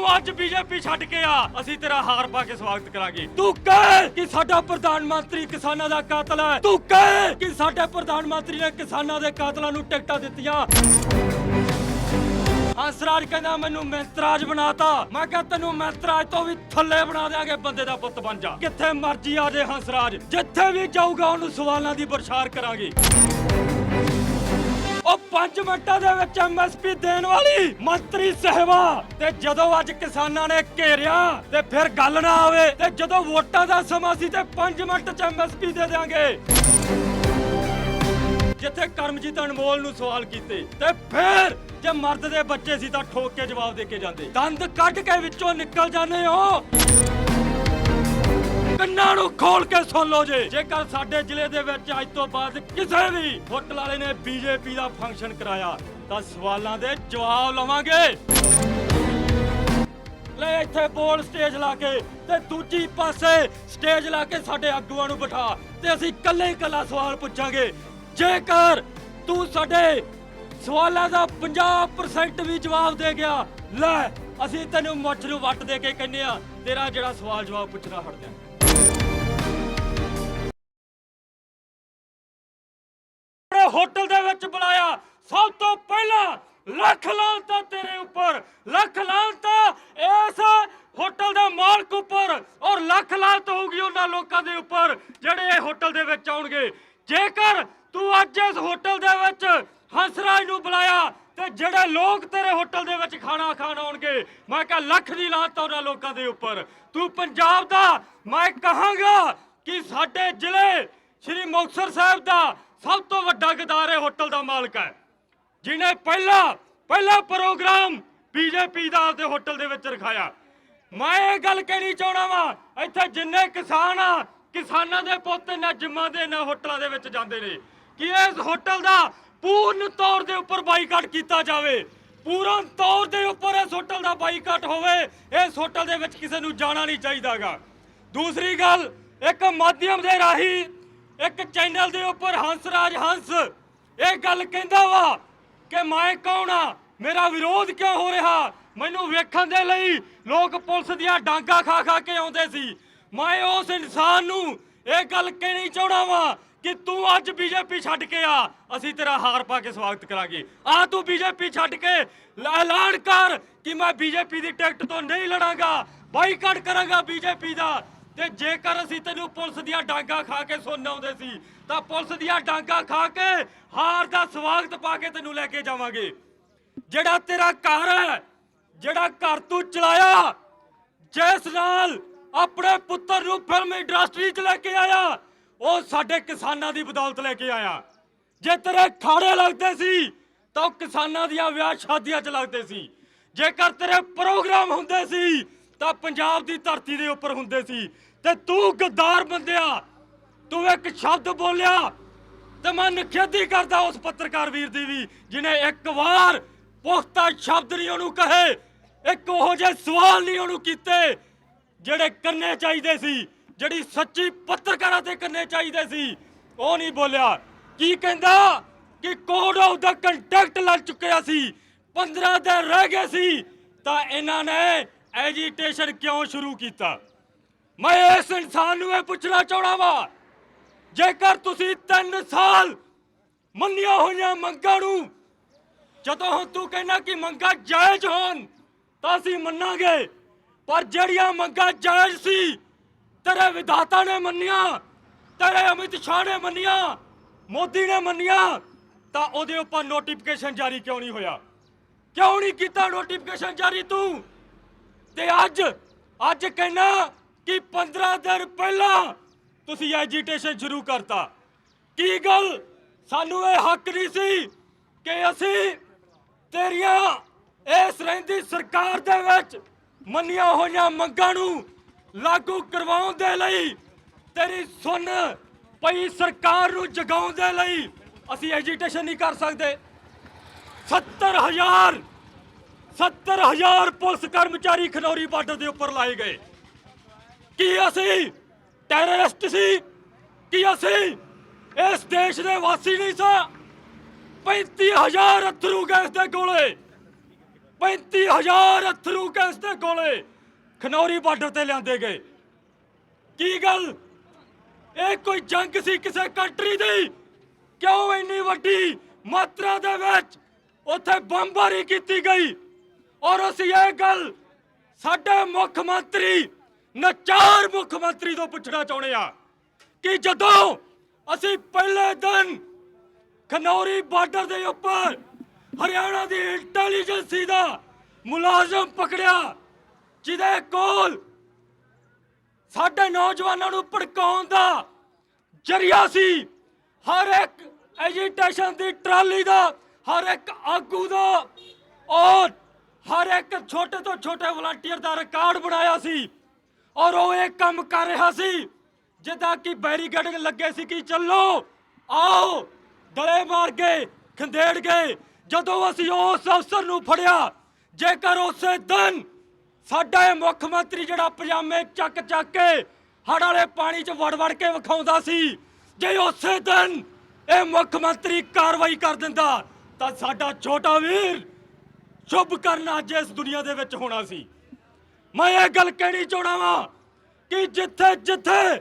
ਤੂੰ ਅੱਜ ਬੀਜੇਪੀ ਛੱਡ ਕੇ ਆ। ਅਸੀਂ ਤੇਰਾ ਹਾਰ ਪਾ ਕੇ ਸਵਾਗਤ ਕਰਾਂਗੇ। ਤੂੰ ਕਹੇ ਕਿ ਸਾਡਾ ਪ੍ਰਧਾਨ ਮੰਤਰੀ ਕਿਸਾਨਾਂ ਦਾ ਕਾਤਲ ਹੈ। ਤੂੰ ਕਹੇ ਕਿ ਸਾਡੇ ਪ੍ਰਧਾਨ ਮੰਤਰੀ ਨੇ ਕਿਸਾਨਾਂ ਦੇ ਕਾਤਲਾਂ ਨੂੰ ਟਿਕਟਾਂ ਦਿੱਤੀਆਂ। ਹੰਸਰਾਜ ਕਹਿੰਦਾ, ਮੈਨੂੰ ਮੈਂਤਰਾਜ ਬਣਾਤਾ। ਮੈਂ ਕਿਹਾ, ਤੈਨੂੰ ਮੈਂਤਰਾਜ ਤੋਂ ਵੀ ਥੱਲੇ ਬਣਾ ਦਿਆਂਗੇ, ਬੰਦੇ ਦਾ ਪੁੱਤ ਬਣ ਜਾ। ਕਿੱਥੇ ਮਰਜ਼ੀ ਆ ਜੇ ਹੰਸਰਾਜ ਜਿੱਥੇ ਵੀ ਜਾਊਗਾ, ਉਹਨੂੰ ਸਵਾਲਾਂ ਦੀ ਬਰਸ਼ਾਰ ਕਰਾਂਗੇ। ਉਹ 5 ਮਿੰਟਾਂ ਦੇ ਵਿੱਚ ਐਮਐਸਪੀ ਦੇਣ ਵਾਲੀ ਮੰਤਰੀ ਸਹਿਬਾ। ਤੇ ਜਦੋਂ ਅੱਜ ਕਿਸਾਨਾਂ ਨੇ ਘੇਰਿਆ ਤੇ ਫਿਰ ਗੱਲ ਨਾ ਆਵੇ, ਤੇ ਜਦੋਂ ਵੋਟਾਂ ਦਾ ਸਮਾਂ ਸੀ ਤੇ 5 ਮਿੰਟ ਚ ਐਮਐਸਪੀ ਦੇ ਦਿਆਂਗੇ। ਜਿੱਥੇ ਕਰਮਜੀਤ ਅਨਮੋਲ ਨੂੰ ਸਵਾਲ ਕੀਤੇ, ਤੇ ਫਿਰ ਜੇ ਮਰਦ ਦੇ ਬੱਚੇ ਸੀ ਤਾਂ ਠੋਕ ਕੇ ਜਵਾਬ ਦੇ ਕੇ ਜਾਂਦੇ। ਦੰਦ ਕੱਢ ਕੇ ਵਿੱਚੋਂ ਨਿਕਲ ਜਾਂਦੇ ਹੋ। ਕੰਨਾਂ ਨੂੰ ਖੋਲ ਕੇ ਸੁਣ ਲਓ ਜੇ। ਜੇਕਰ ਸਾਡੇ ਜ਼ਿਲ੍ਹੇ ਦੇ ਵਿੱਚ ਅੱਜ ਤੋਂ ਬਾਅਦ ਕਿਸੇ ਵੀ ਹੋਟਲ ਵਾਲੇ ਨੇ ਬੀਜੇਪੀ ਦਾ ਫੰਕਸ਼ਨ ਕਰਾਇਆ, ਤਾਂ ਸਵਾਲਾਂ ਦੇ ਜਵਾਬ ਲਵਾਂਗੇ। ਲੈ ਇੱਥੇ ਬੋਲ ਸਟੇਜ ਲਾ ਕੇ, ਤੇ ਦੂਜੀ ਪਾਸੇ ਸਟੇਜ ਲਾ ਕੇ ਸਾਡੇ ਆਗੂਆਂ ਨੂੰ ਬਿਠਾ, ਤੇ ਅਸੀਂ ਇਕੱਲੇ ਹੀ ਇਕੱਲਾ ਸਵਾਲ ਪੁੱਛਾਂਗੇ। ਜੇਕਰ ਤੂੰ ਸਾਡੇ ਸਵਾਲਾਂ ਦਾ 50% ਵੀ ਜਵਾਬ ਦੇ ਗਿਆ, ਲੈ, ਅਸੀਂ ਤੈਨੂੰ ਮੁੱਛ ਨੂੰ ਵੱਟ ਦੇ ਕੇ ਕਹਿੰਨੇ ਆ ਤੇਰਾ ਜਿਹੜਾ ਸਵਾਲ ਜਵਾਬ ਪੁੱਛਣਾ ਹਟ ਜਾ। ਸਭ ਤੋਂ ਪਹਿਲਾਂ ਲੱਖ ਲਾਂਤਾ ਤੇਰੇ ਉੱਪਰ, ਲੱਖ ਲਾਂਤਾ ਇਸ ਹੋਟਲ ਦੇ ਮਾਲਕ ਉੱਪਰ ਔਰ ਲੱਖ ਲਾਂਤ ਹੋਊਗੀ ਉਹਨਾਂ ਲੋਕਾਂ ਦੇ ਉੱਪਰ ਜਿਹੜੇ ਇਹ ਹੋਟਲ ਦੇ ਵਿੱਚ ਆਉਣਗੇ। ਜੇਕਰ ਤੂੰ ਅੱਜ ਇਸ ਹੋਟਲ ਦੇ ਵਿੱਚ ਹੰਸਰਾਜ ਨੂੰ ਬੁਲਾਇਆ ਤੇ ਜਿਹੜੇ ਲੋਕ ਤੇਰੇ ਹੋਟਲ ਦੇ ਵਿੱਚ ਖਾਣਾ ਖਾਣ ਆਉਣਗੇ, ਮੈਂ ਕਹਾਂ ਲੱਖ ਦੀ ਲਾਤ ਆ ਉਹਨਾਂ ਲੋਕਾਂ ਦੇ ਉੱਪਰ। ਤੂੰ ਪੰਜਾਬ ਦਾ, ਮੈਂ ਕਹਾਂਗਾ ਕਿ ਸਾਡੇ ਜ਼ਿਲ੍ਹੇ ਸ਼੍ਰੀ ਮੁਕਤਸਰ ਸਾਹਿਬ ਦਾ ਸਭ ਤੋਂ ਵੱਡਾ ਗਦਾਰ ਇਹ ਹੋਟਲ ਦਾ ਮਾਲਕ ਹੈ। ਜਿਨੇ ਪਹਿਲਾ ਪਹਿਲਾ ਪ੍ਰੋਗਰਾਮ ਬੀਜੇਪੀ ਦਾ ਆਪਦੇ ਹੋਟਲ ਦੇ ਵਿੱਚ ਰਖਾਇਆ। ਮੈਂ ਇਹ ਗੱਲ ਕਹਿਣੀ ਚਾਹਣਾ ਵਾਂ, ਇੱਥੇ ਜਿੰਨੇ ਕਿਸਾਨ ਆ, ਕਿਸਾਨਾਂ ਦੇ ਪੁੱਤ ਨਾ ਜਿੰਮਾਂ ਦੇ, ਨਾ ਹੋਟਲਾਂ ਦੇ ਵਿੱਚ ਜਾਂਦੇ ਨੇ। ਕਿ ਇਸ ਹੋਟਲ ਦਾ ਪੂਰਨ ਤੌਰ ਦੇ ਉੱਪਰ ਬਾਈਕਾਟ ਕੀਤਾ ਜਾਵੇ। ਪੂਰਨ ਤੌਰ ਦੇ ਉੱਪਰ ਇਸ ਹੋਟਲ ਦਾ ਬਾਈਕਾਟ ਹੋਵੇ, ਇਸ ਹੋਟਲ ਦੇ ਵਿੱਚ ਕਿਸੇ ਨੂੰ ਜਾਣਾ ਨਹੀਂ ਚਾਹੀਦਾਗਾ। ਦੂਸਰੀ ਗੱਲ, ਇੱਕ ਮਾਧਿਅਮ ਦੇ ਰਾਹੀਂ, ਇੱਕ ਚੈਨਲ ਦੇ ਉੱਪਰ ਹੰਸਰਾਜ ਹੰਸ, ਇਹ ਗੱਲ ਕਹਿੰਦਾ ਵਾ ਕਿ ਮੈਂ ਕੌਣ ਆ? ਮੇਰਾ ਵਿਰੋਧ ਕਿਉਂ ਹੋ ਰਿਹਾ? ਮੈਨੂੰ ਵੇਖਣ ਦੇ ਲਈ ਲੋਕ ਪੁਲਿਸ ਦੀਆਂ ਡਾਂਗਾ ਖਾ ਖਾ ਕੇ ਆਉਂਦੇ ਸੀ। ਮੈਂ ਉਸ ਇਨਸਾਨ ਨੂੰ ਇਹ ਗੱਲ ਕਹਿਣੀ ਚਾਹਣਾ ਵਾਂ ਕਿ ਤੂੰ ਅੱਜ ਬੀਜੇਪੀ ਛੱਡ ਕੇ ਆ। ਅਸੀਂ ਤੇਰਾ ਹਾਰ ਪਾ ਕੇ ਸਵਾਗਤ ਕਰਾਂਗੇ। ਆ ਤੂੰ ਬੀਜੇਪੀ ਛੱਡ ਕੇ ਐਲਾਨ ਕਰ ਕਿ ਮੈਂ ਬੀਜੇਪੀ ਦੀ ਟਿਕਟ ਤੋਂ ਨਹੀਂ ਲੜਾਂਗਾ, ਬਾਈਕਾਟ ਕਰਾਂਗਾ ਬੀਜੇਪੀ ਦਾ। ਤੇ ਜੇਕਰ ਅਸੀਂ ਤੈਨੂੰ ਪੁਲਿਸ ਦੀਆਂ ਡਾਂਗਾ ਖਾ ਕੇ ਸੁਣ ਆਉਂਦੇ ਸੀ ਤਾਂ ਪੁਲਿਸ ਦੀਆਂ ਡਾਂਗਾ ਖਾ ਕੇ ਹਾਰ ਦਾ ਸਵਾਗਤ ਪਾ ਕੇ ਤੈਨੂੰ ਲੈ ਕੇ ਜਾਵਾਂਗੇ। ਜਿਹੜਾ ਤੇਰਾ ਘਰ ਹੈ, ਜਿਹੜਾ ਘਰ ਤੂੰ ਚਲਾਇਆ, ਜਿਸ ਨਾਲ ਆਪਣੇ ਪੁੱਤਰ ਨੂੰ ਫਿਲਮ ਇੰਡਸਟਰੀ 'ਚ ਲੈ ਕੇ ਆਇਆ, ਉਹ ਸਾਡੇ ਕਿਸਾਨਾਂ ਦੀ ਬਦੌਲਤ ਲੈ ਕੇ ਆਇਆ। ਜੇ ਤੇਰੇ ਖਾੜੇ ਲੱਗਦੇ ਸੀ, ਤਾਂ ਉਹ ਕਿਸਾਨਾਂ ਦੀਆਂ ਵਿਆਹ ਸ਼ਾਦੀਆਂ 'ਚ ਲੱਗਦੇ ਸੀ। ਜੇਕਰ ਤੇਰੇ ਪ੍ਰੋਗਰਾਮ ਹੁੰਦੇ ਸੀ, ਤਾਂ ਪੰਜਾਬ ਦੀ ਧਰਤੀ ਦੇ ਉੱਪਰ ਹੁੰਦੇ ਸੀ। ਤੇ ਤੂੰ ਗੱਦਾਰ ਬੰਦਿਆ ਤੂੰ ਇੱਕ ਸ਼ਬਦ ਬੋਲਿਆ ਤੇ ਮੈਂ ਨਿਖੇਧੀ ਕਰਦਾ ਉਸ ਪੱਤਰਕਾਰ ਵੀਰ ਦੀ ਵੀ ਜਿਨੇ ਇੱਕ ਵਾਰ ਪੁਖਤਾ ਸ਼ਬਦ ਨਹੀਂ ਉਹਨੂੰ ਕਹੇ, ਇੱਕ ਉਹੋ ਜਿਹੇ ਸਵਾਲ ਨਹੀਂ ਉਹਨੂੰ ਕੀਤੇ, ਜਿਹੜੇ ਕਰਨੇ ਚਾਹੀਦੇ ਸੀ, ਜਿਹੜੀ ਸੱਚੀ ਪੱਤਰਕਾਰਾਂ ਤੇ ਕਰਨੇ ਚਾਹੀਦੇ ਸੀ, ਉਹ ਨਹੀਂ ਬੋਲਿਆ। ਕੀ ਕਹਿੰਦਾ ਕਿ ਕੋਡ ਆਫ ਦਾ ਕੰਟੈਕਟ ਲੱਗ ਚੁੱਕਿਆ ਸੀ 15 ਦਿਨ ਰਹਿ ਗਏ ਸੀ, ਤਾਂ ਇਹਨਾਂ ਨੇ ਐਜੀਟੇਸ਼ਨ ਕਿਉਂ ਸ਼ੁਰੂ ਕੀਤਾ? ਮੈਂ ਇਸ ਇਨਸਾਨ ਨੂੰ ਇਹ ਪੁੱਛਣਾ ਚਾਹਣਾ ਵਾ ਜੇਕਰ ਤੁਸੀਂ 3 ਸਾਲ ਮੰਨੀਆਂ ਹੋਈਆਂ ਮੰਗਾਂ ਨੂੰ, ਜਦੋਂ ਹੁਣ ਤੂੰ ਕਹਿੰਦਾ ਕਿ ਮੰਗਾਂ ਜਾਇਜ਼ ਹੋਣ, ਤਾਂ ਅਸੀਂ ਮੰਨਾਂਗੇ। ਪਰ ਜਿਹੜੀਆਂ ਮੰਗਾਂ ਜਾਇਜ਼ ਸੀ, ਤੇਰੇ ਵਿਧਾਤਾ ਨੇ ਮੰਨੀਆਂ, ਤੇਰੇ ਅਮਿਤ ਸ਼ਾਹ ਨੇ ਮੰਨੀਆਂ, ਮੋਦੀ ਨੇ ਮੰਨੀਆਂ, ਤਾਂ ਉਹਦੇ ਉੱਪਰ ਨੋਟੀਫਿਕੇਸ਼ਨ ਜਾਰੀ ਕਿਉਂ ਨਹੀਂ ਹੋਇਆ? ਕਿਉਂ ਨਹੀਂ ਕੀਤਾ ਨੋਟੀਫਿਕੇਸ਼ਨ ਜਾਰੀ ਤੂੰ? ਤੇ ਅੱਜ ਅੱਜ ਕਹਿਣਾ ਕਿ 15 ਦਿਨ ਪਹਿਲਾਂ ਤੁਸੀਂ ਐਜੀਟੇਸ਼ਨ ਸ਼ੁਰੂ ਕਰਤਾ। ਕੀ ਗੱਲ? ਸਾਨੂੰ ਇਹ ਹੱਕ ਨਹੀਂ ਸੀ ਕਿ ਅਸੀਂ ਤੇਰੀਆਂ ਇਸ ਰਹਿੰਦੀ ਸਰਕਾਰ ਦੇ ਵਿੱਚ ਮੰਨੀਆਂ ਹੋਈਆਂ ਮੰਗਾਂ ਨੂੰ ਲਾਗੂ ਕਰਵਾਉਣ ਦੇ ਲਈ ਤੇਰੀ ਸੁਣ ਪਈ ਸਰਕਾਰ ਨੂੰ ਜਗਾਉਣ ਦੇ ਲਈ ਅਸੀਂ ਐਜੀਟੇਸ਼ਨ ਨਹੀਂ ਕਰ ਸਕਦੇ। 70000 70000 ਪੁਲਿਸ ਕਰਮਚਾਰੀ ਖਨੌਰੀ ਬਾਰਡਰ ਦੇ ਉੱਪਰ ਲਾਏ ਗਏ। ਕੀ ਅਸੀਂ ਟੈਰਰਿਸਟ ਸੀ ਕਿ ਅਸੀਂ ਇਸ ਦੇਸ਼ ਦੇ ਵਾਸੀ ਨਹੀਂ ਸਾਂ। 35000 ਅਥਰੂ ਗੈਸ ਦੇ ਗੋਲੇ। 35000 ਅਥਰੂ ਗੈਸ ਦੇ ਗੋਲੇ ਖਨੌਰੀ ਬਾਰਡਰ ਤੇ ਲਿਆਂਦੇ ਗਏ। ਕੀ ਗੱਲ? ਇਹ ਕੋਈ ਜੰਗ ਸੀ ਕਿਸੇ ਕੰਟਰੀ ਦੀ? ਕਿਉਂ ਇੰਨੀ ਵੱਡੀ ਮਾਤਰਾ ਦੇ ਵਿੱਚ ਉੱਥੇ ਬੰਬਾਰੀ ਕੀਤੀ ਗਈ? ਔਰ ਅਸੀਂ ਇਹ ਗੱਲ ਸਾਡੇ ਮੁੱਖ ਮੰਤਰੀ ਚਾਰ ਮੁੱਖ ਮੰਤਰੀ ਤੋਂ ਪੁੱਛਣਾ ਚਾਹੁੰਦੇ ਆ ਕਿ ਜਦੋਂ ਅਸੀਂ ਪਹਿਲੇ ਦਿਨ ਖਨੌਰੀ ਬਾਰਡਰ ਦੇ ਉੱਪਰ ਹਰਿਆਣਾ ਦੀ ਇੰਟੈਲੀਜੈਂਸੀ ਦਾ ਮੁਲਾਜ਼ਮ ਪਕੜਿਆ, ਜਿਹਦੇ ਕੋਲ ਸਾਡੇ ਨੌਜਵਾਨਾਂ ਨੂੰ ਭੜਕਾਉਣ ਦਾ ਜਰੀਆ ਸੀ, ਹਰ ਇੱਕ ਐਜੀਟੇਸ਼ਨ ਦੀ ਟਰਾਲੀ ਦਾ, ਹਰ ਇੱਕ ਆਗੂ ਦਾ ਔਰ ਹਰ ਇੱਕ ਛੋਟੇ ਤੋਂ ਛੋਟੇ ਵਲੰਟੀਅਰ ਦਾ ਰਿਕਾਰਡ ਬਣਾਇਆ ਸੀ। ਔਰ ਉਹ ਇਹ ਕੰਮ ਕਰ ਰਿਹਾ ਸੀ, ਜਿੱਦਾਂ ਕਿ ਬੈਰੀਕੇਡਿੰਗ ਲੱਗੇ ਸੀ ਕਿ ਚੱਲੋ, ਆਓ ਡਲੇ ਮਾਰ ਗਏ ਖੰਡੇੜ ਗਏ। ਜਦੋਂ ਅਸੀਂ ਉਸ ਅਫਸਰ ਨੂੰ ਫੜਿਆ, ਜੇਕਰ ਉਸੇ ਦਿਨ ਸਾਡਾ ਇਹ ਮੁੱਖ ਮੰਤਰੀ ਜਿਹੜਾ ਪਜਾਮੇ ਚੱਕ ਚੱਕ ਕੇ ਹੜ ਵਾਲੇ ਪਾਣੀ 'ਚ ਵੜ ਵੜ ਕੇ ਵਿਖਾਉਂਦਾ ਸੀ, ਜੇ ਉਸੇ ਦਿਨ ਇਹ ਮੁੱਖ ਮੰਤਰੀ ਕਾਰਵਾਈ ਕਰ ਦਿੰਦਾ, ਤਾਂ ਸਾਡਾ ਛੋਟਾ ਵੀਰ ਸ਼ੁਭ ਕਰਨ ਅੱਜ ਇਸ ਦੁਨੀਆ ਦੇ ਵਿੱਚ ਹੋਣਾ ਸੀ। ਮੈਂ ਇਹ ਗੱਲ ਕਹਿਣੀ ਚਾਹਣਾ ਵਾਂ ਕਿ ਜਿੱਥੇ ਜਿੱਥੇ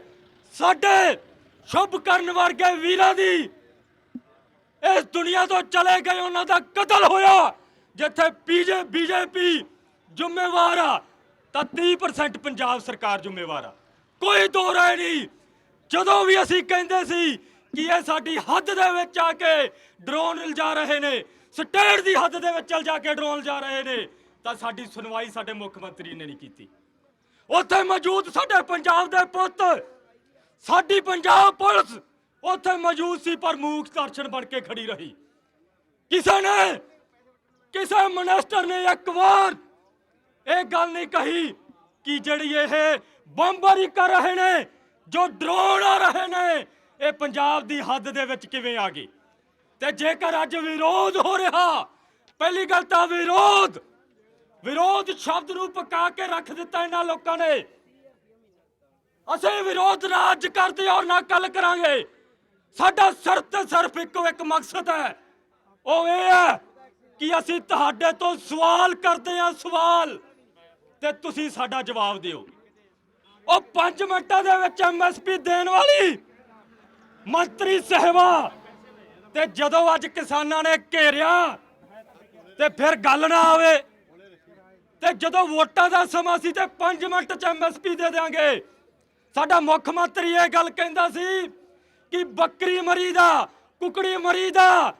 ਸਾਡੇ ਸ਼ੁਭ ਕਰਨ ਵਰਗੇ ਵੀਰਾਂ ਦੀ ਇਸ ਦੁਨੀਆ ਤੋਂ ਚਲੇ ਗਏ ਉਹਨਾਂ ਦਾ ਕਤਲ ਹੋਇਆ, ਜਿੱਥੇ ਬੀਜੇ, ਬੀਜੇਪੀ ਜ਼ਿੰਮੇਵਾਰ ਆ, ਤਾਂ 30% ਪੰਜਾਬ ਸਰਕਾਰ ਜ਼ਿੰਮੇਵਾਰ ਆ। ਕੋਈ ਦੋ ਰਾਏ ਨਹੀਂ। ਜਦੋਂ ਵੀ ਅਸੀਂ ਕਹਿੰਦੇ ਸੀ ਕਿ ਇਹ ਸਾਡੀ ਹੱਦ ਦੇ ਵਿੱਚ ਆ ਕੇ ਡਰੋਨ ਲਿਜਾ ਰਹੇ ਨੇ, ਸਟੇਟ ਦੀ ਹੱਦ ਦੇ ਵਿੱਚ ਚਲ ਜਾ ਕੇ ਡਰੋਨ ਲਿਜਾ ਰਹੇ ਨੇ ਤਾਂ ਸਾਡੀ ਸੁਣਵਾਈ ਸਾਡੇ ਮੁੱਖ ਮੰਤਰੀ ਨੇ ਨਹੀਂ ਕੀਤੀ। ਉੱਥੇ ਮੌਜੂਦ ਸਾਡੇ ਪੰਜਾਬ ਦੇ ਪੁੱਤ, ਸਾਡੀ ਪੰਜਾਬ ਪੁਲਿਸ ਉੱਥੇ ਮੌਜੂਦ ਸੀ ਪਰ ਮੂਕ ਦਰਸ਼ਨ ਬਣ ਕੇ ਖੜੀ ਰਹੀ। ਕਿਸੇ ਨੇ, ਕਿਸੇ ਮਿਨਿਸਟਰ ਨੇ ਇੱਕ ਵਾਰ ਇਹ ਗੱਲ ਨਹੀਂ ਕਹੀ ਕਿ ਜਿਹੜੀ ਇਹ ਬੰਬਾਰੀ ਕਰ ਰਹੇ ਨੇ, ਜੋ ਡਰੋਨ ਆ ਰਹੇ ਨੇ, ਇਹ ਪੰਜਾਬ ਦੀ ਹੱਦ ਦੇ ਵਿੱਚ ਕਿਵੇਂ ਆ ਗਈ? ਤੇ ਜੇਕਰ ਅੱਜ ਵਿਰੋਧ ਹੋ ਰਿਹਾ, ਪਹਿਲੀ ਗੱਲ ਤਾਂ ਵਿਰੋਧ ਵਿਰੋਧ ਸ਼ਬਦ ਨੂੰ ਪਕਾ ਕੇ ਰੱਖ ਦਿੱਤਾ ਇਹਨਾਂ ਲੋਕਾਂ ਨੇ। ਅਸੀਂ ਵਿਰੋਧ ਨਾ ਅੱਜ ਕਰਦੇ ਔਰ ਨਾ ਕੱਲ ਕਰਾਂਗੇ। ਸਾਡਾ ਸਿਰਫ ਤੇ ਸਿਰਫ ਇੱਕੋ ਇੱਕ ਮਕਸਦ ਹੈ। ਉਹ ਇਹ ਹੈ ਕਿ ਅਸੀਂ ਤੁਹਾਡੇ ਤੋਂ ਸਵਾਲ ਕਰਦੇ ਹਾਂ ਸਵਾਲ ਤੇ ਤੁਸੀਂ ਸਾਡਾ ਜਵਾਬ ਦਿਓ। ਉਹ 5 ਮਿੰਟਾਂ ਦੇ ਵਿੱਚ ਐਮਐਸਪੀ ਦੇਣ ਵਾਲੀ ਮੰਤਰੀ ਸਹਿਬਾ ਤੇ ਜਦੋਂ ਅੱਜ ਕਿਸਾਨਾਂ ਨੇ ਘੇਰਿਆ ਤੇ ਫਿਰ ਗੱਲ ਨਾ ਆਵੇ ਤੇ ਜਦੋਂ ਵੋਟਾਂ ਦਾ ਸਮਾਂ ਸੀ ਤੇ 5 ਮਿੰਟ ਚ ਐਮਐਸਪੀ ਦੇ ਦੇਾਂਗੇ ਸਾਡਾ ਮੁੱਖ ਮੰਤਰੀ ਇਹ ਗੱਲ ਕਹਿੰਦਾ ਸੀ ਕਿ ਬੱਕਰੀ ਮਰੀ ਦਾ, ਕੁਕੜੀ ਮਰੀ ਦਾ,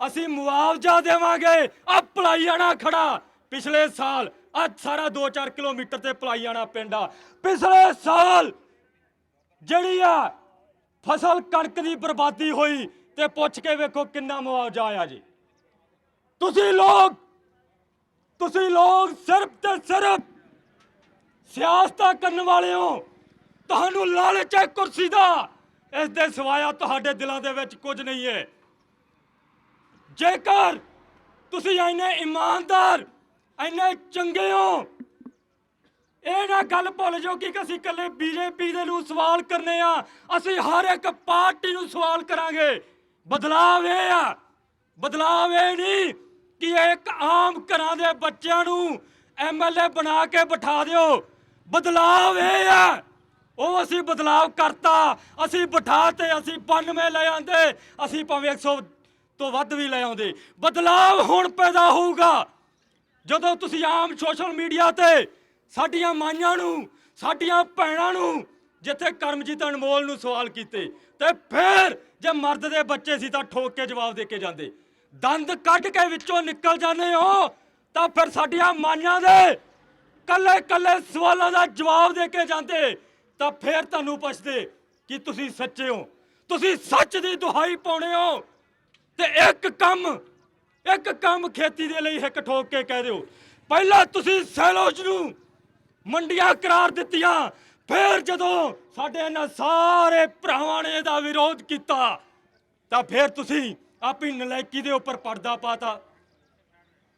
ਅਸੀਂ ਮੁਆਵਜ਼ਾ ਦੇਵਾਂਗੇ। ਆ ਪਲਾਈਆਣਾ ਖੜਾ। ਪਿਛਲੇ ਸਾਲ, ਅੱਜ ਸਾਰਾ 2-4 ਕਿਲੋਮੀਟਰ ਤੇ ਪਲਾਈਆਣਾ ਪਿੰਡ ਆ। ਪਿਛਲੇ ਸਾਲ ਜਿਹੜੀ ਆ ਫਸਲ ਕਣਕ ਦੀ ਬਰਬਾਦੀ ਹੋਈ ਤੇ ਪੁੱਛ ਕੇ ਵੇਖੋ ਕਿੰਨਾ ਮੁਆਵਜ਼ਾ ਆਇਆ ਜੀ। ਤੁਸੀਂ ਲੋਕ ਤੁਸੀਂ ਲੋਕ ਸਿਰਫ ਤੇ ਸਿਰਫ ਸਿਆਸਤਾਂ ਕਰਨ ਵਾਲੇ ਹੋ ਤੁਹਾਨੂੰ ਲਾਲਚ ਹੈ ਕੁਰਸੀ ਦਾ। ਇਸ ਦੇ ਸਿਵਾਇਆ ਤੁਹਾਡੇ ਦਿਲਾਂ ਦੇ ਵਿੱਚ ਕੁਝ ਨਹੀਂ ਹੈ। ਜੇਕਰ ਤੁਸੀਂ ਇੰਨੇ ਇਮਾਨਦਾਰ, ਇੰਨੇ ਚੰਗੇ ਹੋ, ਇਹ ਨਾ ਗੱਲ ਭੁੱਲ ਜਾਓ ਕਿ ਅਸੀਂ ਇਕੱਲੇ ਬੀਜੇਪੀ ਦੇ ਨੂੰ ਸਵਾਲ ਕਰਨੇ ਆ। ਅਸੀਂ ਹਰ ਇੱਕ ਪਾਰਟੀ ਨੂੰ ਸਵਾਲ ਕਰਾਂਗੇ। ਬਦਲਾਵ ਇਹ ਆ, ਬਦਲਾਵ ਇਹ ਨਹੀਂ ਕਿ ਇੱਕ ਆਮ ਘਰਾਂ ਦੇ ਬੱਚਿਆਂ ਨੂੰ ਐਮਐਲਏ ਬਣਾ ਕੇ ਬਿਠਾ ਦਿਓ। ਬਦਲਾਵ ਇਹ ਆ। ਉਹ ਅਸੀਂ ਬਦਲਾਵ ਕਰਤਾ। ਅਸੀਂ ਬਿਠਾ ਤੇ ਅਸੀਂ 92 ਲੈ ਆਂਦੇ। ਅਸੀਂ ਭਾਵੇਂ 100 ਤੋਂ ਵੱਧ ਵੀ ਲੈ ਆਉਂਦੇ। ਬਦਲਾਵ ਹੁਣ ਪੈਦਾ ਹੋਊਗਾ। ਜਦੋਂ ਤੁਸੀਂ ਆਮ ਸੋਸ਼ਲ ਮੀਡੀਆ ਤੇ ਸਾਡੀਆਂ ਮਾਈਆਂ ਨੂੰ, ਸਾਡੀਆਂ ਭੈਣਾਂ ਨੂੰ ਜਿੱਥੇ ਕਰਮਜੀਤ ਅਨਮੋਲ ਨੂੰ ਸਵਾਲ ਕੀਤੇ ਤੇ ਫਿਰ ਜੇ ਮਰਦ ਦੇ ਬੱਚੇ ਸੀ ਤਾਂ ਠੋਕ ਕੇ ਜਵਾਬ ਦੇ ਕੇ ਜਾਂਦੇ। ਦੰਦ ਕੱਢ ਕੇ ਵਿੱਚੋਂ ਨਿਕਲ ਜਾਂਦੇ ਹੋ, ਤਾਂ ਫਿਰ ਸਾਡੀਆਂ ਮਾਈਆਂ ਦੇ ਕੱਲੇ ਕੱਲੇ ਸਵਾਲਾਂ ਦਾ ਜਵਾਬ ਦੇ ਕੇ ਜਾਂਦੇ, ਤਾਂ ਫਿਰ ਤੁਹਾਨੂੰ ਪੁੱਛਦੇ ਕਿ ਤੁਸੀਂ ਸੱਚੇ ਹੋ। ਤੁਸੀਂ ਸੱਚ ਦੀ ਦੁਹਾਈ ਪਾਉਣੇ ਹੋ ਤੇ ਇੱਕ ਕੰਮ ਇੱਕ ਕੰਮ ਖੇਤੀ ਦੇ ਲਈ ਇੱਕ ਠੋਕ ਕੇ ਕਹਿ ਦਿਓ। ਪਹਿਲਾਂ ਤੁਸੀਂ ਸੈਲੋਜ ਨੂੰ ਮੰਡੀਆਂ ਕਰਾਰ ਦਿੱਤੀਆਂ, ਫਿਰ ਜਦੋਂ ਸਾਡੇ ਇਹਨਾਂ ਸਾਰੇ ਭਰਾਵਾਂ ਨੇ ਇਹਦਾ ਵਿਰੋਧ ਕੀਤਾ, ਤਾਂ ਫਿਰ ਤੁਸੀਂ ਆਪਣੀ ਨਲਾਇਕੀ ਦੇ ਉੱਪਰ ਪਰਦਾ ਪਾਤਾ।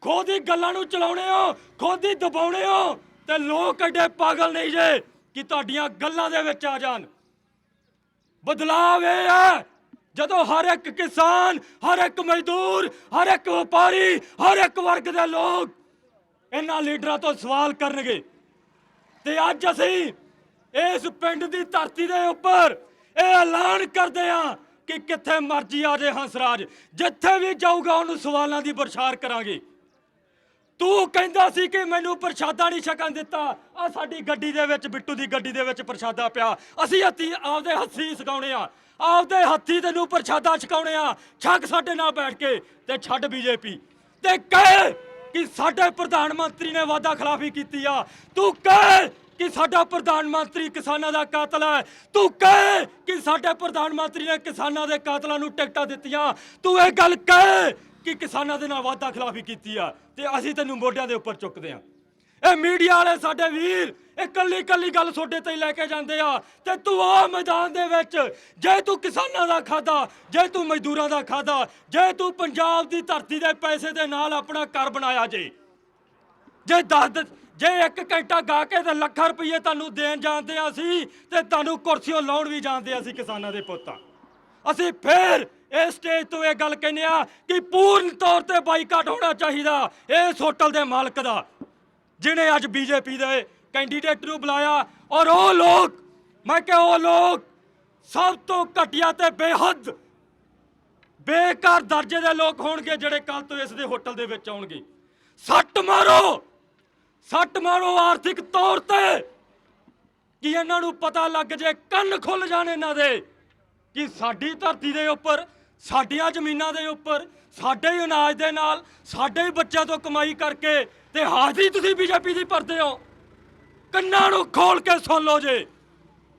ਖੁਦ ਹੀ ਗੱਲਾਂ ਨੂੰ ਚਲਾਉਣੇ ਹੋ, ਖੁਦ ਹੀ ਦਬਾਉਣੇ ਹੋ ਤੇ ਲੋਕ ਐਡੇ ਪਾਗਲ ਨਹੀਂ ਜੇ ਕਿ ਤੁਹਾਡੀਆਂ ਗੱਲਾਂ ਦੇ ਵਿੱਚ ਆ ਜਾਣ। ਬਦਲਾਵ ਇਹ ਹੈ, ਜਦੋਂ ਹਰ ਇੱਕ ਕਿਸਾਨ, ਹਰ ਇੱਕ ਮਜ਼ਦੂਰ, ਹਰ ਇੱਕ ਵਪਾਰੀ, ਹਰ ਇੱਕ ਵਰਗ ਦੇ ਲੋਕ ਇਹਨਾਂ ਲੀਡਰਾਂ ਤੋਂ ਸਵਾਲ ਕਰਨਗੇ ਤੇ ਅੱਜ ਅਸੀਂ ਇਸ ਪਿੰਡ ਦੀ ਧਰਤੀ ਦੇ ਉੱਪਰ ਇਹ ਐਲਾਨ ਕਰਦੇ ਹਾਂ ਕਿ ਕਿੱਥੇ ਮਰਜ਼ੀ ਆ ਜੇ ਹੰਸਰਾਜ, ਜਿੱਥੇ ਵੀ ਜਾਊਗਾ ਉਹਨੂੰ ਸਵਾਲਾਂ ਦੀ ਬਰਸ਼ਾਰ ਕਰਾਂਗੇ। ਤੂੰ ਕਹਿੰਦਾ ਸੀ ਕਿ ਮੈਨੂੰ ਪ੍ਰਸ਼ਾਦਾ ਨਹੀਂ ਛਕਣ ਦਿੱਤਾ। ਆ ਸਾਡੀ ਗੱਡੀ ਦੇ ਵਿੱਚ, ਬਿੱਟੂ ਦੀ ਗੱਡੀ ਦੇ ਵਿੱਚ ਪ੍ਰਸ਼ਾਦਾ ਪਿਆ। ਅਸੀਂ ਹੱਥੀ ਆਪਦੇ ਹੱਥੀ ਸਕਾਉਣੇ ਆ। ਆਪਦੇ ਹੱਥੀ ਤੈਨੂੰ ਪ੍ਰਸ਼ਾਦਾ ਛਕਾਉਣੇ ਆ। ਛਕ ਸਾਡੇ ਨਾਲ ਬੈਠ ਕੇ ਤੇ ਛੱਡ ਬੀਜੇਪੀ ਤੇ ਕਹਿ ਕਿ ਸਾਡੇ ਪ੍ਰਧਾਨ ਮੰਤਰੀ ਨੇ ਵਾਅਦਾ ਖਿਲਾਫੀ ਕੀਤੀ ਆ। ਤੂੰ ਕਹਿ ਕਿ ਸਾਡਾ ਪ੍ਰਧਾਨ ਮੰਤਰੀ ਕਿਸਾਨਾਂ ਦਾ ਕਾਤਲ ਹੈ। ਤੂੰ ਕਹਿ ਕਿ ਸਾਡੇ ਪ੍ਰਧਾਨ ਮੰਤਰੀ ਨੇ ਕਿਸਾਨਾਂ ਦੇ ਕਾਤਲਾਂ ਨੂੰ ਟਿਕਟਾਂ ਦਿੱਤੀਆਂ। ਤੂੰ ਇਹ ਗੱਲ ਕਹਿ ਕਿ ਕਿਸਾਨਾਂ ਦੇ ਨਾਲ ਵਾਅਦਾ ਖਿਲਾਫੀ ਕੀਤੀ ਆ ਤੇ ਅਸੀਂ ਤੈਨੂੰ ਮੋਢਿਆਂ ਦੇ ਉੱਪਰ ਚੁੱਕਦੇ ਆ ਇਹ ਮੀਡੀਆ ਵਾਲੇ ਸਾਡੇ ਵੀਰ, ਇਹ ਕੱਲੀ ਕੱਲੀ ਗੱਲ ਤੁਹਾਡੇ ਤੇ ਹੀ ਲੈ ਕੇ ਜਾਂਦੇ ਆ ਤੇ ਤੂੰ ਆ ਮੈਦਾਨ ਦੇ ਵਿੱਚ, ਜੇ ਤੂੰ ਕਿਸਾਨਾਂ ਦਾ ਖਾਦਾ ਜੇ ਤੂੰ ਮਜ਼ਦੂਰਾਂ ਦਾ ਖਾਦਾ ਜੇ ਤੂੰ ਪੰਜਾਬ ਦੀ ਧਰਤੀ ਦੇ ਪੈਸੇ ਦੇ ਨਾਲ ਆਪਣਾ ਘਰ ਬਣਾਇਆ ਜੇ ਜੇ ਦਸ ਦ- ਜੇ ਇੱਕ ਘੰਟਾ ਗਾ ਕੇ ਤੇ ਲੱਖਾਂ ਰੁਪਏ ਤੁਹਾਨੂੰ ਦੇਣ ਜਾਂਦੇ ਆ ਅਸੀਂ, ਤੇ ਤੁਹਾਨੂੰ ਕੁਰਸੀਆਂ ਲਾਉਣ ਵੀ ਜਾਂਦੇ ਆ ਅਸੀਂ ਕਿਸਾਨਾਂ ਦੇ ਪੁੱਤਾਂ। ਅਸੀਂ ਫੇਰ ਇਸ ਸਟੇਜ ਤੋਂ ਇਹ ਗੱਲ ਕਹਿੰਦੇ ਆ ਕਿ ਪੂਰਨ ਤੌਰ ਤੇ ਬਾਈਕਾਟ ਹੋਣਾ ਚਾਹੀਦਾ ਇਸ ਹੋਟਲ ਦੇ ਮਾਲਕ ਦਾ ਜਿਨੇ ਅੱਜ ਬੀਜੇਪੀ ਦੇ ਕੈਂਡੀਡੇਟ ਨੂੰ ਬੁਲਾਇਆ। ਔਰ ਉਹ ਲੋਕ, ਮੈਂ ਕਿਹਾ ਉਹ ਲੋਕ ਸਭ ਤੋਂ ਘਟੀਆ ਤੇ ਬੇਹੱਦ ਬੇਕਾਰ ਦਰਜੇ ਦੇ ਲੋਕ ਹੋਣਗੇ ਜਿਹੜੇ ਕੱਲ ਤੋਂ ਇਸ ਦੇ ਹੋਟਲ ਦੇ ਵਿੱਚ ਆਉਣਗੇ। ਸੱਟ ਮਾਰੋ! ਸੱਟ ਮਾਰੋ ਆਰਥਿਕ ਤੌਰ ਤੇ। ਕਿ ਇਹਨਾਂ ਨੂੰ ਪਤਾ ਲੱਗ ਜੇ ਕੰਨ ਖੁੱਲ ਜਾਣ ਇਹਨਾਂ ਦੇ ਕਿ ਸਾਡੀ ਧਰਤੀ ਦੇ ਉੱਪਰ, ਸਾਡੀਆਂ ਜ਼ਮੀਨਾਂ ਦੇ ਉੱਪਰ, ਸਾਡੇ ਹੀ ਅਨਾਜ ਦੇ ਨਾਲ, ਸਾਡੇ ਹੀ ਬੱਚਿਆਂ ਤੋਂ ਕਮਾਈ ਕਰਕੇ ਤੇ ਹਾਜ਼ਰੀ ਤੁਸੀਂ ਬੀਜੇਪੀ ਦੀ ਭਰਦੇ ਹੋ। ਕੰਨਾਂ ਨੂੰ ਖੋਲ ਕੇ ਸੁਣ ਲਓ ਜੇ।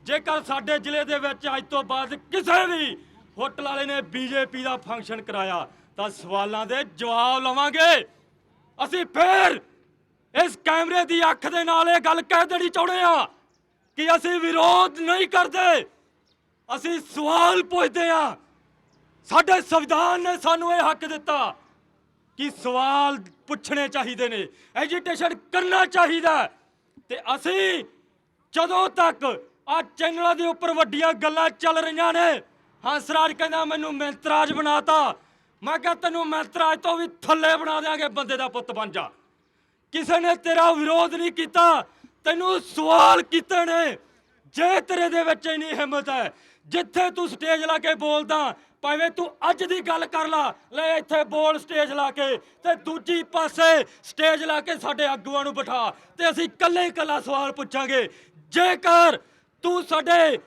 ਜੇਕਰ ਸਾਡੇ ਜ਼ਿਲ੍ਹੇ ਦੇ ਵਿੱਚ ਅੱਜ ਤੋਂ ਬਾਅਦ ਕਿਸੇ ਵੀ ਹੋਟਲ ਵਾਲੇ ਨੇ ਬੀਜੇਪੀ ਦਾ ਫੰਕਸ਼ਨ ਕਰਾਇਆ, ਤਾਂ ਸਵਾਲਾਂ ਦੇ ਜਵਾਬ ਲਵਾਂਗੇ। ਅਸੀਂ ਫੇਰ ਇਸ ਕੈਮਰੇ ਦੀ ਅੱਖ ਦੇ ਨਾਲ ਇਹ ਗੱਲ ਕਹਿ ਦੇਣੀ ਚਾਹੁੰਦੇ ਆ ਕਿ ਅਸੀਂ ਵਿਰੋਧ ਨਹੀਂ ਕਰਦੇ। ਅਸੀਂ ਸਵਾਲ ਪੁੱਛਦੇ ਆ ਸਾਡੇ ਸੰਵਿਧਾਨ ਨੇ ਸਾਨੂੰ ਇਹ ਹੱਕ ਦਿੱਤਾ ਕਿ ਸਵਾਲ ਪੁੱਛਣੇ ਚਾਹੀਦੇ ਨੇ ਐਜੀਟੇਸ਼ਨ ਕਰਨਾ ਚਾਹੀਦਾ ਹੈ। ਤੇ ਅਸੀਂ ਜਦੋਂ ਤੱਕ ਆ ਚੈਨਲਾਂ ਦੇ ਉੱਪਰ ਵੱਡੀਆਂ ਗੱਲਾਂ ਚੱਲ ਰਹੀਆਂ ਨੇ ਹੰਸਰਾਜ ਕਹਿੰਦਾ ਮੈਨੂੰ ਮੈਂਤਰਾਜ ਬਣਾਤਾ। ਮੈਂ ਕਿਹਾ ਤੈਨੂੰ ਮੈਂਤਰਾਜ ਤੋਂ ਵੀ ਥੱਲੇ ਬਣਾ ਦਿਆਂਗੇ, ਬੰਦੇ ਦਾ ਪੁੱਤ ਬਣ ਜਾ। ਕਿਸੇ ਨੇ ਤੇਰਾ ਵਿਰੋਧ ਨਹੀਂ ਕੀਤਾ, ਤੈਨੂੰ ਸਵਾਲ ਕੀਤੇ ਨੇ। ਜੇ ਤੇਰੇ ਦੇ ਵਿੱਚ ਇੰਨੀ ਹਿੰਮਤ ਹੈ, ਜਿੱਥੇ ਤੂੰ ਸਟੇਜ ਲਾ ਕੇ ਬੋਲਦਾ, ਭਾਵੇਂ ਤੂੰ ਅੱਜ ਦੀ ਗੱਲ ਕਰ ਲਾ, ਲੈ ਇੱਥੇ ਬੋਲ ਸਟੇਜ ਲਾ ਕੇ ਤੇ ਦੂਜੀ ਪਾਸੇ ਸਟੇਜ ਲਾ ਕੇ ਸਾਡੇ ਆਗੂਆਂ ਨੂੰ ਬਿਠਾ ਤੇ ਅਸੀਂ ਇਕੱਲੇ ਇਕੱਲਾ ਸਵਾਲ ਪੁੱਛਾਂਗੇ। ਜੇਕਰ ਤੂੰ ਸਾਡੇ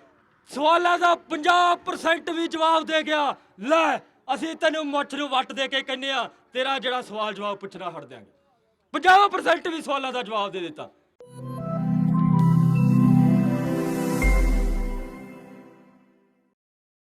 ਸਵਾਲਾਂ ਦਾ 50% ਵੀ ਜਵਾਬ ਦੇ ਗਿਆ, ਲੈ ਅਸੀਂ ਤੈਨੂੰ ਮੁੱਛ ਨੂੰ ਵੱਟ ਦੇ ਕੇ ਕਹਿੰਨੇ ਆ ਤੇਰਾ ਜਿਹੜਾ ਸਵਾਲ ਜਵਾਬ ਪੁੱਛਣਾ ਹਟ ਦਿਆਂਗੇ 50% ਵੀ ਸਵਾਲਾਂ ਦਾ ਜਵਾਬ ਦੇ ਦਿੱਤਾ।